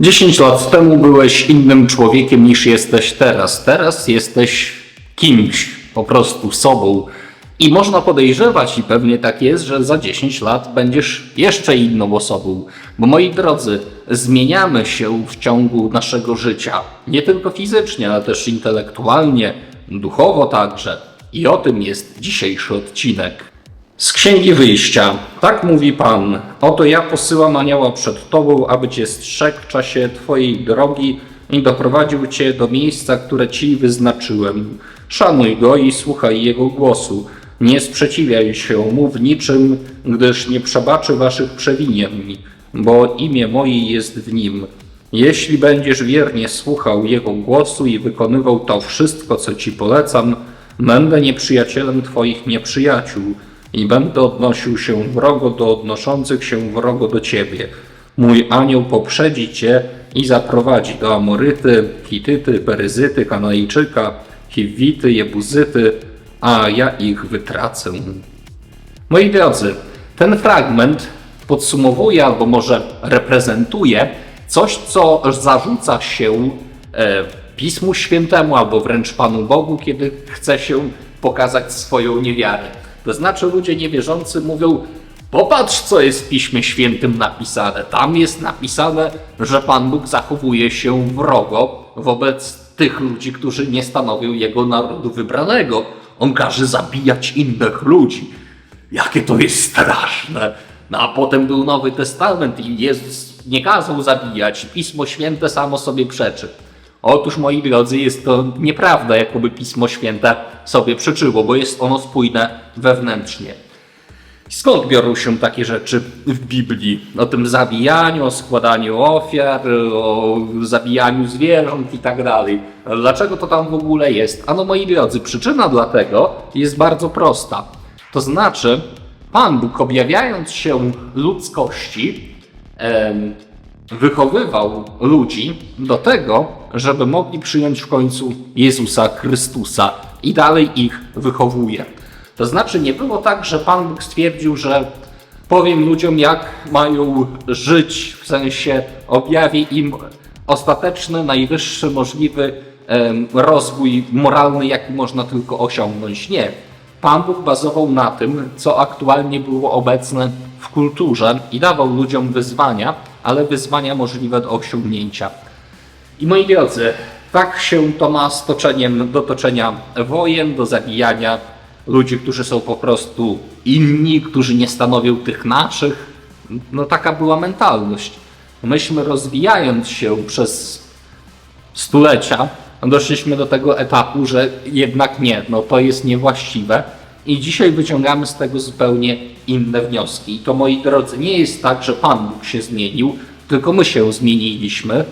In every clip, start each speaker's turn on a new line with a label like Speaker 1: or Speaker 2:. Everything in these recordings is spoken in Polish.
Speaker 1: 10 lat temu byłeś innym człowiekiem niż jesteś teraz. Teraz jesteś kimś, po prostu sobą. I można podejrzewać, i pewnie tak jest, że za 10 lat będziesz jeszcze inną osobą. Bo moi drodzy, zmieniamy się w ciągu naszego życia. Nie tylko fizycznie, ale też intelektualnie, duchowo także. I o tym jest dzisiejszy odcinek. Z Księgi Wyjścia. Tak mówi Pan. Oto ja posyłam anioła przed Tobą, aby Cię strzegł w czasie Twojej drogi i doprowadził Cię do miejsca, które Ci wyznaczyłem. Szanuj Go i słuchaj Jego głosu. Nie sprzeciwiaj się Mu w niczym, gdyż nie przebaczy Waszych przewinień, bo imię moje jest w Nim. Jeśli będziesz wiernie słuchał Jego głosu i wykonywał to wszystko, co Ci polecam, będę nieprzyjacielem Twoich nieprzyjaciół i będę odnosił się wrogo do odnoszących się wrogo do Ciebie. Mój anioł poprzedzi Cię i zaprowadzi do Amoryty, Hityty, Peryzyty, Kanajczyka, Hiwity, Jebuzyty, a ja ich wytracę. Moi drodzy, ten fragment podsumowuje albo może reprezentuje coś, co zarzuca się e, Pismu Świętemu albo wręcz Panu Bogu, kiedy chce się pokazać swoją niewiarę. To znaczy ludzie niewierzący mówią, popatrz co jest w Piśmie Świętym napisane. Tam jest napisane, że Pan Bóg zachowuje się wrogo wobec tych ludzi, którzy nie stanowią Jego narodu wybranego. On każe zabijać innych ludzi. Jakie to jest straszne. No a potem był Nowy Testament i Jezus nie kazał zabijać. Pismo Święte samo sobie przeczy. Otóż, moi drodzy, jest to nieprawda, jakoby Pismo Święte sobie przeczyło, bo jest ono spójne wewnętrznie. Skąd biorą się takie rzeczy w Biblii? O tym zabijaniu, o składaniu ofiar, o zabijaniu zwierząt i tak dalej. Dlaczego to tam w ogóle jest? Ano moi drodzy, przyczyna dla tego jest bardzo prosta. To znaczy, Pan Bóg objawiając się ludzkości, wychowywał ludzi do tego, żeby mogli przyjąć w końcu Jezusa Chrystusa i dalej ich wychowuje. To znaczy nie było tak, że Pan Bóg stwierdził, że powiem ludziom, jak mają żyć, w sensie objawi im ostateczny, najwyższy możliwy rozwój moralny, jaki można tylko osiągnąć. Nie. Pan Bóg bazował na tym, co aktualnie było obecne w kulturze i dawał ludziom wyzwania, ale wyzwania możliwe do osiągnięcia. I moi drodzy, tak się to ma z toczeniem do toczenia wojen, do zabijania ludzi, którzy są po prostu inni, którzy nie stanowią tych naszych. No taka była mentalność. Myśmy rozwijając się przez stulecia, doszliśmy do tego etapu, że jednak nie, no to jest niewłaściwe. I dzisiaj wyciągamy z tego zupełnie inne wnioski. I to, moi drodzy, nie jest tak, że Pan Bóg się zmienił, tylko my się zmieniliśmy.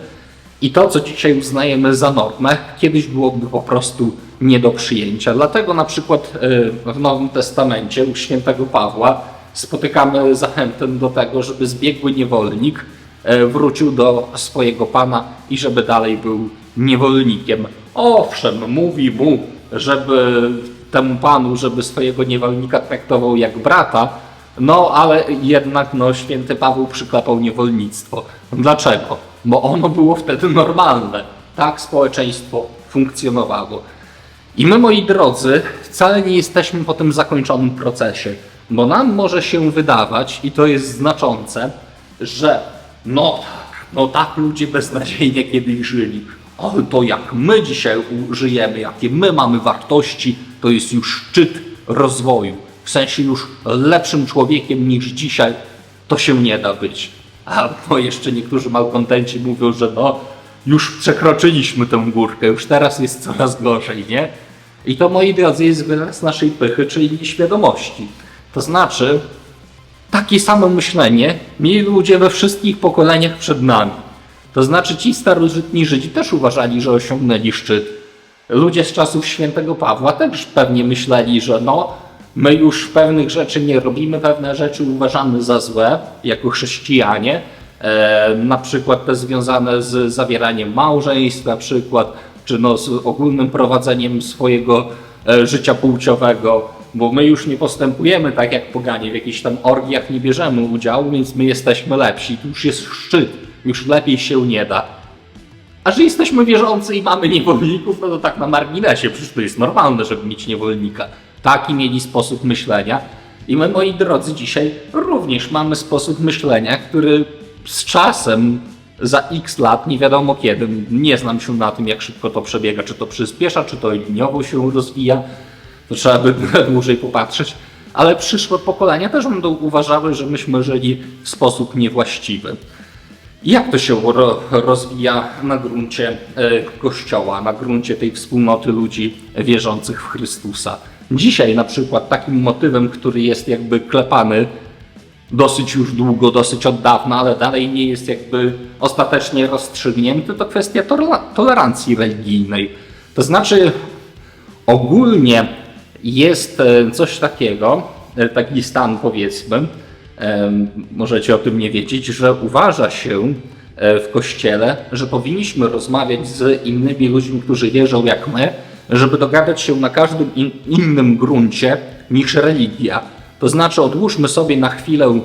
Speaker 1: I to, co dzisiaj uznajemy za normę, kiedyś byłoby po prostu nie do przyjęcia. Dlatego na przykład y, w Nowym Testamencie u świętego Pawła spotykamy zachętę do tego, żeby zbiegły niewolnik e, wrócił do swojego pana i żeby dalej był niewolnikiem. Owszem, mówi mu, żeby temu panu, żeby swojego niewolnika traktował jak brata, no ale jednak no, święty Paweł przyklepał niewolnictwo. Dlaczego? Bo ono było wtedy normalne. Tak społeczeństwo funkcjonowało. I my, moi drodzy, wcale nie jesteśmy po tym zakończonym procesie, bo nam może się wydawać, i to jest znaczące, że no no tak ludzie beznadziejnie kiedyś żyli, ale to jak my dzisiaj żyjemy, jakie my mamy wartości, to jest już szczyt rozwoju. W sensie już lepszym człowiekiem niż dzisiaj to się nie da być. A jeszcze niektórzy malkontenci mówią, że no już przekroczyliśmy tę górkę, już teraz jest coraz gorzej, nie? I to, moi drodzy, jest wyraz naszej pychy, czyli nieświadomości. To znaczy, takie samo myślenie mieli ludzie we wszystkich pokoleniach przed nami. To znaczy, ci starożytni Żydzi też uważali, że osiągnęli szczyt. Ludzie z czasów świętego Pawła też pewnie myśleli, że no, my już pewnych rzeczy nie robimy, pewne rzeczy uważamy za złe jako chrześcijanie. E, na przykład te związane z zawieraniem małżeństw, na przykład, czy no z ogólnym prowadzeniem swojego e, życia płciowego, bo my już nie postępujemy tak jak poganie, w jakichś tam orgiach nie bierzemy udziału, więc my jesteśmy lepsi. Tu już jest szczyt. już lepiej się nie da. A że jesteśmy wierzący i mamy niewolników, no to tak na marginesie, przecież to jest normalne, żeby mieć niewolnika. Taki mieli sposób myślenia. I my, moi drodzy, dzisiaj również mamy sposób myślenia, który z czasem, za x lat, nie wiadomo kiedy, nie znam się na tym, jak szybko to przebiega, czy to przyspiesza, czy to liniowo się rozwija, to trzeba by dłużej popatrzeć, ale przyszłe pokolenia też będą uważały, że myśmy żyli w sposób niewłaściwy. Jak to się ro, rozwija na gruncie e, Kościoła, na gruncie tej wspólnoty ludzi wierzących w Chrystusa? Dzisiaj na przykład takim motywem, który jest jakby klepany dosyć już długo, dosyć od dawna, ale dalej nie jest jakby ostatecznie rozstrzygnięty, to kwestia tolerancji religijnej. To znaczy ogólnie jest e, coś takiego, e, taki stan powiedzmy, możecie o tym nie wiedzieć, że uważa się e, w kościele, że powinniśmy rozmawiać z innymi ludźmi, którzy wierzą jak my, żeby dogadać się na każdym in, innym gruncie niż religia. To znaczy odłóżmy sobie na chwilę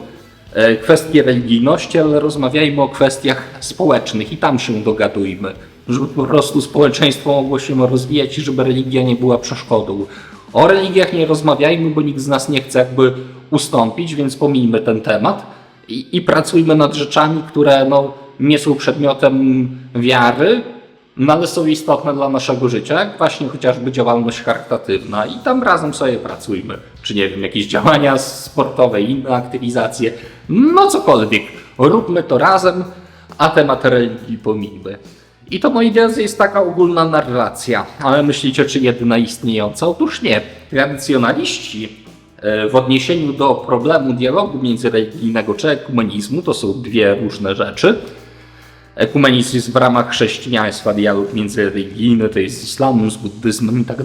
Speaker 1: e, kwestie religijności, ale rozmawiajmy o kwestiach społecznych i tam się dogadujmy, żeby po prostu społeczeństwo mogło się rozwijać i żeby religia nie była przeszkodą. O religiach nie rozmawiajmy, bo nikt z nas nie chce jakby ustąpić, więc pomijmy ten temat i, i pracujmy nad rzeczami, które no, nie są przedmiotem wiary, no ale są istotne dla naszego życia, jak właśnie chociażby działalność charytatywna i tam razem sobie pracujmy. Czy nie wiem, jakieś działania sportowe, inne aktywizacje, no cokolwiek. Róbmy to razem, a temat religii pomijmy. I to, moi drodzy, jest taka ogólna narracja. Ale myślicie, czy jedyna istniejąca? Otóż nie. Tradycjonaliści e, w odniesieniu do problemu dialogu międzyreligijnego czy ekumenizmu, to są dwie różne rzeczy. Ekumenizm jest w ramach chrześcijaństwa, dialog międzyreligijny, to jest z islamem, z buddyzmem i tak.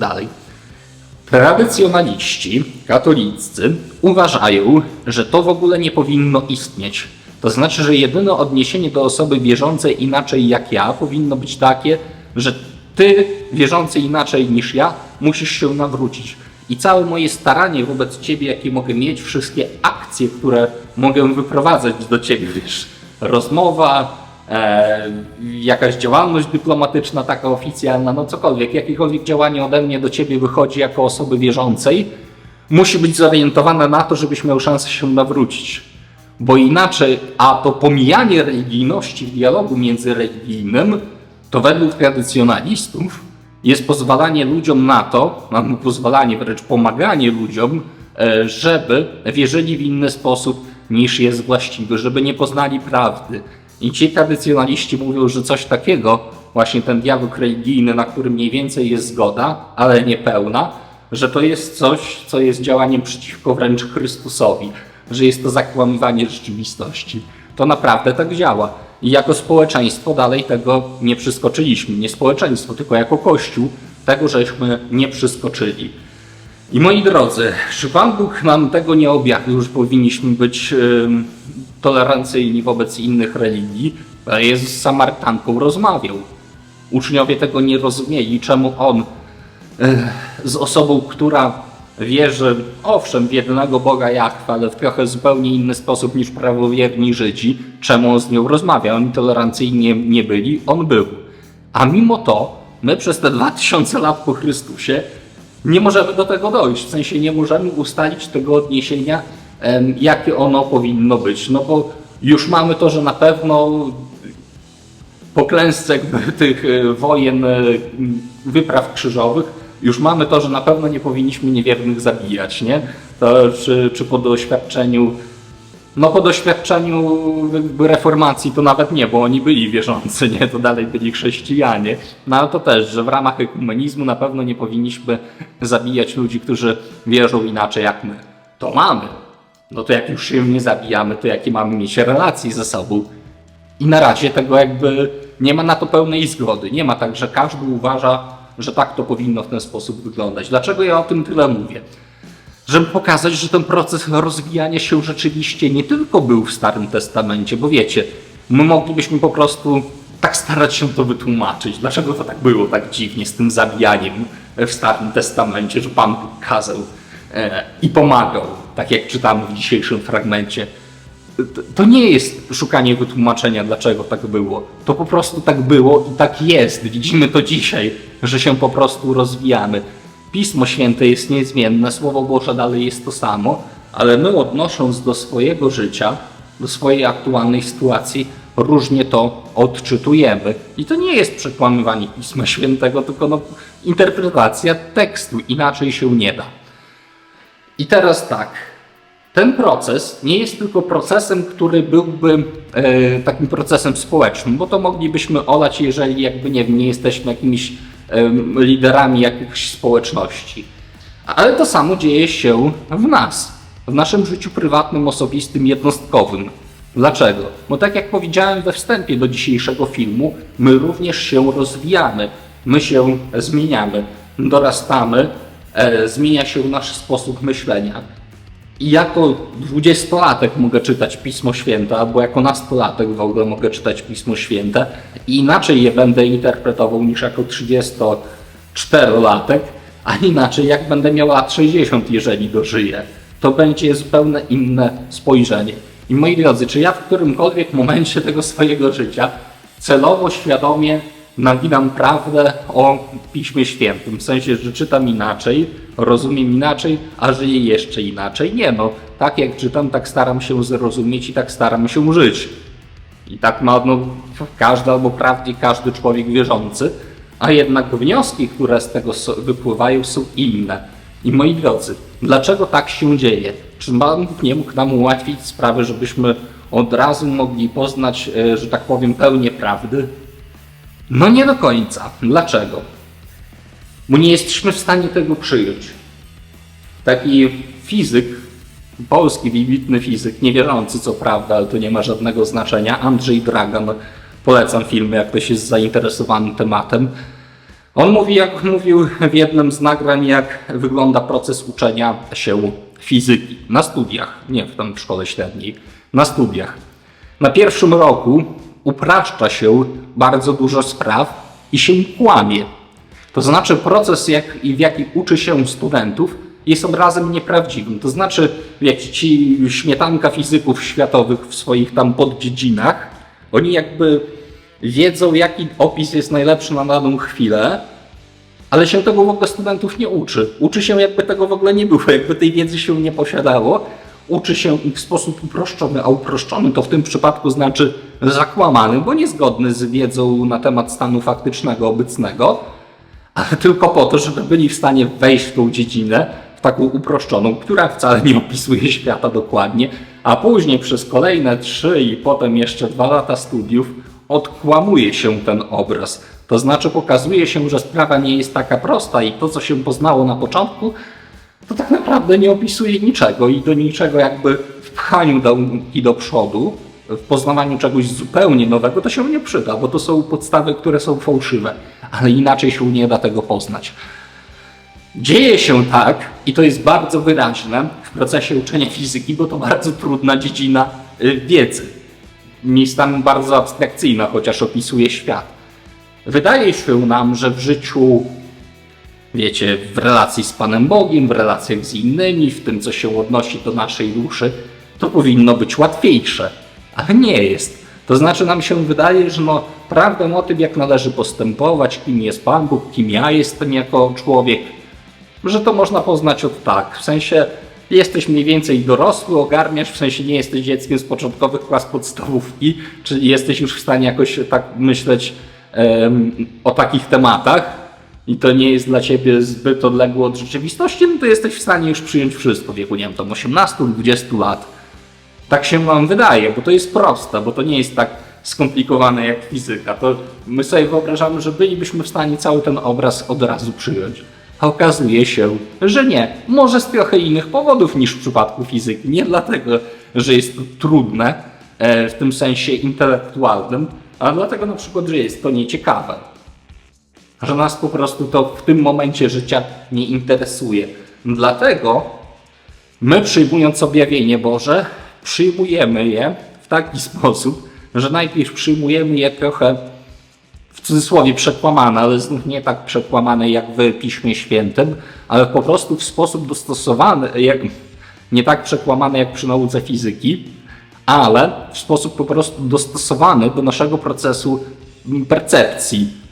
Speaker 1: Tradycjonaliści, katolicy, uważają, że to w ogóle nie powinno istnieć. To znaczy, że jedyne odniesienie do osoby wierzącej inaczej jak ja powinno być takie, że ty, wierzący inaczej niż ja, musisz się nawrócić. I całe moje staranie wobec ciebie, jakie mogę mieć, wszystkie akcje, które mogę wyprowadzać do ciebie, wiesz, rozmowa, e, jakaś działalność dyplomatyczna, taka oficjalna, no cokolwiek, jakiekolwiek działanie ode mnie do ciebie wychodzi jako osoby wierzącej, musi być zorientowane na to, żebyś miał szansę się nawrócić. Bo inaczej, a to pomijanie religijności w dialogu międzyreligijnym, to według tradycjonalistów jest pozwalanie ludziom na to, no pozwalanie, wręcz pomaganie ludziom, e, żeby wierzyli w inny sposób niż jest właściwy, żeby nie poznali prawdy. I ci tradycjonaliści mówią, że coś takiego, właśnie ten dialog religijny, na którym mniej więcej jest zgoda, ale nie pełna, że to jest coś, co jest działaniem przeciwko wręcz Chrystusowi, że jest to zakłamywanie rzeczywistości. To naprawdę tak działa. I jako społeczeństwo dalej tego nie przeskoczyliśmy. Nie społeczeństwo, tylko jako Kościół tego żeśmy nie przeskoczyli. I moi drodzy, czy Pan Bóg nam tego nie objawił, że powinniśmy być ym, tolerancyjni wobec innych religii? Jezus z Samarytanką rozmawiał. Uczniowie tego nie rozumieli, czemu On z osobą, która wierzy, owszem, w jednego Boga Jahwe, ale w trochę zupełnie inny sposób niż prawowierni Żydzi, czemu on z nią rozmawia? Oni tolerancyjni nie byli, on był. A mimo to, my przez te 2000 lat po Chrystusie nie możemy do tego dojść. W sensie nie możemy ustalić tego odniesienia, jakie ono powinno być. No bo już mamy to, że na pewno po klęsce tych e, wojen, e, wypraw krzyżowych, już mamy to, że na pewno nie powinniśmy niewiernych zabijać, nie? To czy, czy po doświadczeniu, no po doświadczeniu reformacji to nawet nie, bo oni byli wierzący, nie? To dalej byli chrześcijanie. No ale to też, że w ramach ekumenizmu na pewno nie powinniśmy zabijać ludzi, którzy wierzą inaczej jak my. To mamy. No to jak już się nie zabijamy, to jakie mamy mieć relacje ze sobą? I na razie tego jakby nie ma na to pełnej zgody. Nie ma tak, że każdy uważa, że tak to powinno w ten sposób wyglądać. Dlaczego ja o tym tyle mówię? Żeby pokazać, że ten proces rozwijania się rzeczywiście nie tylko był w Starym Testamencie, bo wiecie, my moglibyśmy po prostu tak starać się to wytłumaczyć. Dlaczego to tak było tak dziwnie z tym zabijaniem w Starym Testamencie, że Pan Bóg kazał e, i pomagał, tak jak czytamy w dzisiejszym fragmencie. To- nie jest szukanie wytłumaczenia, dlaczego tak było. To po prostu tak było i tak jest. Widzimy to dzisiaj, że się po prostu rozwijamy. Pismo Święte jest niezmienne, Słowo Boże dalej jest to samo, ale my odnosząc do swojego życia, do swojej aktualnej sytuacji, różnie to odczytujemy. I to nie jest przekłamywanie Pisma Świętego, tylko no, interpretacja tekstu. Inaczej się nie da. I teraz tak. Ten proces nie jest tylko procesem, który byłby e, takim procesem społecznym, bo to moglibyśmy olać, jeżeli jakby nie, nie jesteśmy jakimiś em, liderami jakichś społeczności. Ale to samo dzieje się w nas, w naszym życiu prywatnym, osobistym, jednostkowym. Dlaczego? Bo tak jak powiedziałem we wstępie do dzisiejszego filmu, my również się rozwijamy, my się zmieniamy, dorastamy, e, zmienia się nasz sposób myślenia. I jako dwudziestolatek mogę czytać Pismo Święte, albo jako nastolatek w ogóle mogę czytać Pismo Święte i inaczej je będę interpretował niż jako 34-latek, a inaczej jak będę miał lat 60, jeżeli dożyję. To będzie zupełnie inne spojrzenie. I moi drodzy, czy ja w którymkolwiek momencie tego swojego życia celowo, świadomie naginam prawdę o Piśmie Świętym. W sensie, że czytam inaczej, rozumiem inaczej, a żyję jeszcze inaczej. Nie no, tak jak czytam, tak staram się zrozumieć i tak staram się żyć. I tak ma no, każdy albo prawie każdy człowiek wierzący, a jednak wnioski, które z tego wypływają, są inne. I moi drodzy, dlaczego tak się dzieje? Czy Pan nie mógł nam ułatwić sprawy, żebyśmy od razu mogli poznać, e, że tak powiem, pełnię prawdy? No nie do końca. Dlaczego? Bo nie jesteśmy w stanie tego przyjąć. Taki fizyk, polski wybitny fizyk, niewierzący co prawda, ale to nie ma żadnego znaczenia, Andrzej Dragan, polecam filmy, jak ktoś jest zainteresowany tematem. On mówi, jak mówił w jednym z nagrań, jak wygląda proces uczenia się fizyki na studiach, nie w tam szkole średniej, na studiach. Na pierwszym roku upraszcza się bardzo dużo spraw i się kłamie. To znaczy proces, jak, w jaki uczy się studentów, jest obrazem nieprawdziwym. To znaczy, wiecie, ci śmietanka fizyków światowych w swoich tam poddziedzinach, oni jakby wiedzą, jaki opis jest najlepszy na daną chwilę, ale się tego w ogóle studentów nie uczy. Uczy się, jakby tego w ogóle nie było, jakby tej wiedzy się nie posiadało. Uczy się ich w sposób uproszczony, a uproszczony to w tym przypadku znaczy zakłamany, bo niezgodny z wiedzą na temat stanu faktycznego obecnego, ale tylko po to, żeby byli w stanie wejść w tą dziedzinę, w taką uproszczoną, która wcale nie opisuje świata dokładnie, a później przez kolejne trzy i potem jeszcze dwa lata studiów odkłamuje się ten obraz. To znaczy pokazuje się, że sprawa nie jest taka prosta i to, co się poznało na początku, to tak naprawdę nie opisuje niczego i do niczego jakby w pchaniu do, i do przodu, w poznawaniu czegoś zupełnie nowego, to się nie przyda, bo to są podstawy, które są fałszywe, ale inaczej się nie da tego poznać. Dzieje się tak, i to jest bardzo wyraźne w procesie uczenia fizyki, bo to bardzo trudna dziedzina y, wiedzy. Miejscami bardzo abstrakcyjna, chociaż opisuje świat. Wydaje się nam, że w życiu wiecie, w relacji z Panem Bogiem, w relacjach z innymi, w tym, co się odnosi do naszej duszy, to powinno być łatwiejsze, ale nie jest. To znaczy nam się wydaje, że no, prawdę o tym, jak należy postępować, kim jest Pan Bóg, kim ja jestem jako człowiek, że to można poznać od tak. W sensie jesteś mniej więcej dorosły, ogarniasz, w sensie nie jesteś dzieckiem z początkowych klas podstawówki, czyli jesteś już w stanie jakoś tak myśleć em, o takich tematach, i to nie jest dla ciebie zbyt odległe od rzeczywistości, no to jesteś w stanie już przyjąć wszystko w wieku, nie wiem, tam 18-20 lat. Tak się wam wydaje, bo to jest proste, bo to nie jest tak skomplikowane jak fizyka. To my sobie wyobrażamy, że bylibyśmy w stanie cały ten obraz od razu przyjąć. A okazuje się, że nie. Może z trochę innych powodów niż w przypadku fizyki. Nie dlatego, że jest to trudne e, w tym sensie intelektualnym, a dlatego na przykład, że jest to nieciekawe że nas po prostu to w tym momencie życia nie interesuje. Dlatego my przyjmując objawienie Boże, przyjmujemy je w taki sposób, że najpierw przyjmujemy je trochę w cudzysłowie przekłamane, ale znów nie tak przekłamane jak w Piśmie Świętym, ale po prostu w sposób dostosowany, jak, nie tak przekłamane jak przy nauce fizyki, ale w sposób po prostu dostosowany do naszego procesu percepcji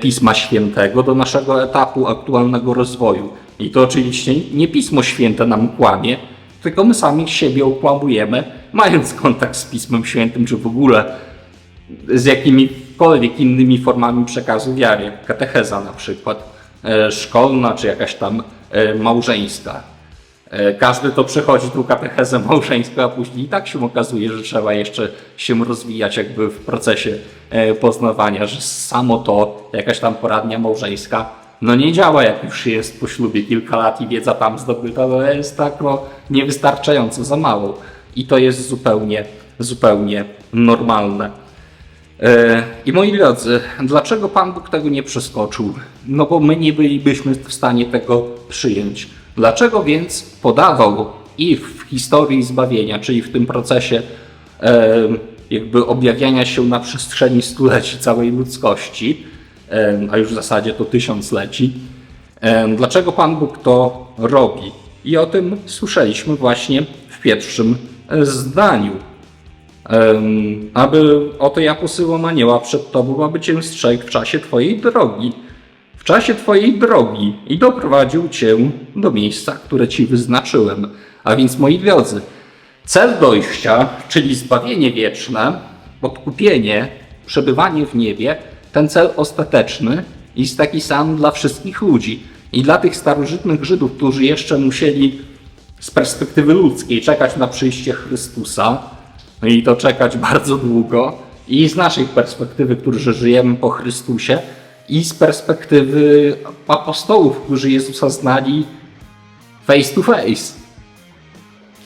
Speaker 1: Pisma Świętego, do naszego etapu aktualnego rozwoju. I to oczywiście nie Pismo Święte nam kłamie, tylko my sami siebie okłamujemy, mając kontakt z Pismem Świętym, czy w ogóle z jakimikolwiek innymi formami przekazu wiary, katecheza na przykład, e, szkolna, czy jakaś tam e, małżeńska. E, Każdy to przechodzi tą katechezę małżeńską, a później i tak się okazuje, że trzeba jeszcze się rozwijać jakby w procesie e, poznawania, że samo to, jakaś tam poradnia małżeńska, no nie działa jak już jest po ślubie kilka lat i wiedza tam zdobyta, to jest tak no, niewystarczająco za mało. I to jest zupełnie, zupełnie normalne. E, I moi drodzy, dlaczego Pan Bóg tego nie przeskoczył? No bo my nie bylibyśmy w stanie tego przyjąć. Dlaczego więc podawał i w historii zbawienia, czyli w tym procesie jakby objawiania się na przestrzeni stuleci całej ludzkości, a już w zasadzie to tysiącleci, dlaczego Pan Bóg to robi? I o tym słyszeliśmy właśnie w pierwszym e, zdaniu. Aby oto ja posyłam anioła przed Tobą, aby Cię strzegł w czasie Twojej drogi. W czasie Twojej drogi i doprowadził Cię do miejsca, które Ci wyznaczyłem. A więc, moi drodzy, cel dojścia, czyli zbawienie wieczne, odkupienie, przebywanie w niebie, ten cel ostateczny jest taki sam dla wszystkich ludzi. I dla tych starożytnych Żydów, którzy jeszcze musieli z perspektywy ludzkiej czekać na przyjście Chrystusa, i to czekać bardzo długo, i z naszej perspektywy, którzy żyjemy po Chrystusie, i z perspektywy apostołów, którzy Jezusa znali face to face.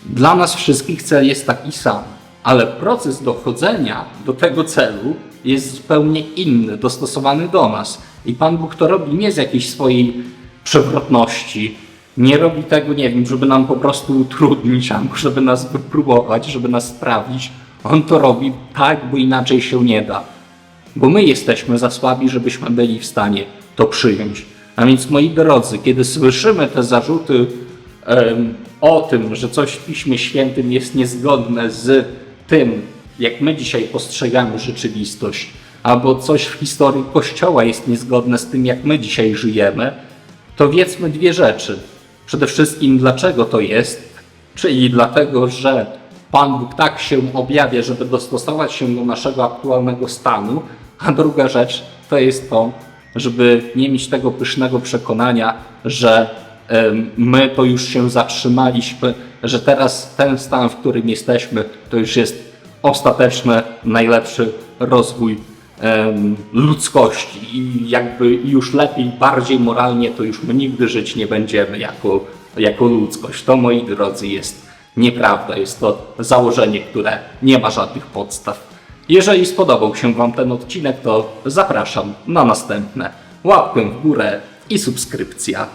Speaker 1: Dla nas wszystkich cel jest taki sam, ale proces dochodzenia do tego celu jest zupełnie inny, dostosowany do nas. I Pan Bóg to robi nie z jakiejś swojej przewrotności, nie robi tego, nie wiem, żeby nam po prostu utrudnić, albo żeby nas wypróbować, żeby nas sprawdzić. On to robi tak, bo inaczej się nie da. Bo my jesteśmy za słabi, żebyśmy byli w stanie to przyjąć. A więc, moi drodzy, kiedy słyszymy te zarzuty em, o tym, że coś w Piśmie Świętym jest niezgodne z tym, jak my dzisiaj postrzegamy rzeczywistość, albo coś w historii Kościoła jest niezgodne z tym, jak my dzisiaj żyjemy, to wiedzmy dwie rzeczy. Przede wszystkim, dlaczego to jest, czyli dlatego, że Pan Bóg tak się objawia, żeby dostosować się do naszego aktualnego stanu, a druga rzecz to jest to, żeby nie mieć tego pysznego przekonania, że my to już się zatrzymaliśmy, że teraz ten stan, w którym jesteśmy, to już jest ostateczny, najlepszy rozwój ludzkości i jakby już lepiej, bardziej moralnie to już my nigdy żyć nie będziemy jako, jako ludzkość. To, moi drodzy, jest nieprawda. Jest to założenie, które nie ma żadnych podstaw. Jeżeli spodobał się Wam ten odcinek, to zapraszam na następne. Łapkę w górę i subskrypcja.